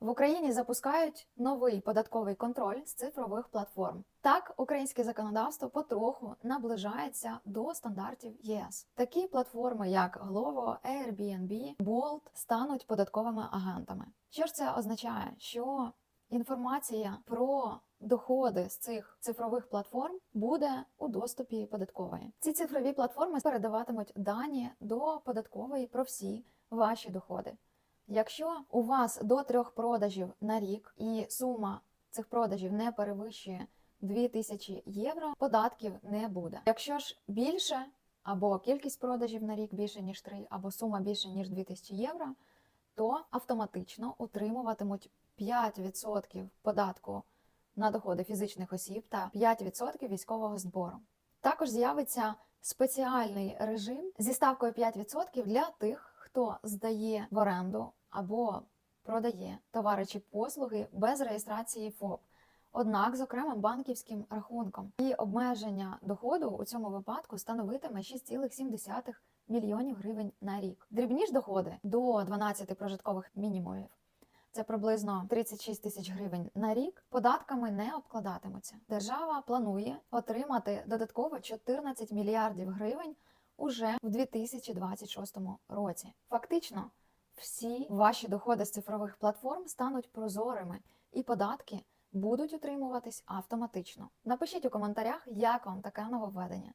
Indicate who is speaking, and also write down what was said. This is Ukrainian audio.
Speaker 1: В Україні запускають новий податковий контроль з цифрових платформ. Так, українське законодавство потроху наближається до стандартів ЄС. Такі платформи, як Glovo, Airbnb, Bolt, стануть податковими агентами. Що ж це означає? Що інформація про доходи з цих цифрових платформ буде у доступі податкової. Ці цифрові платформи передаватимуть дані до податкової про всі ваші доходи. Якщо у вас до трьох продажів на рік і сума цих продажів не перевищує 2000 євро, податків не буде. Якщо ж більше або кількість продажів на рік більше ніж 3, або сума більше ніж 2000 євро, то автоматично утримуватимуть 5% податку на доходи фізичних осіб та 5% військового збору. Також з'явиться спеціальний режим зі ставкою 5% для тих, хто здає в оренду або продає товари чи послуги без реєстрації ФОП. Однак з окремим банківським рахунком і обмеження доходу у цьому випадку становитиме 6,7 мільйонів гривень на рік. Дрібні ж доходи до 12 прожиткових мінімумів. Це приблизно 36 тисяч гривень на рік. Податками не обкладатимуться. Держава планує отримати додатково 14 мільярдів гривень уже в 2026 році. Фактично, всі ваші доходи з цифрових платформ стануть прозорими, і податки будуть утримуватись автоматично. Напишіть у коментарях, як вам таке нововведення.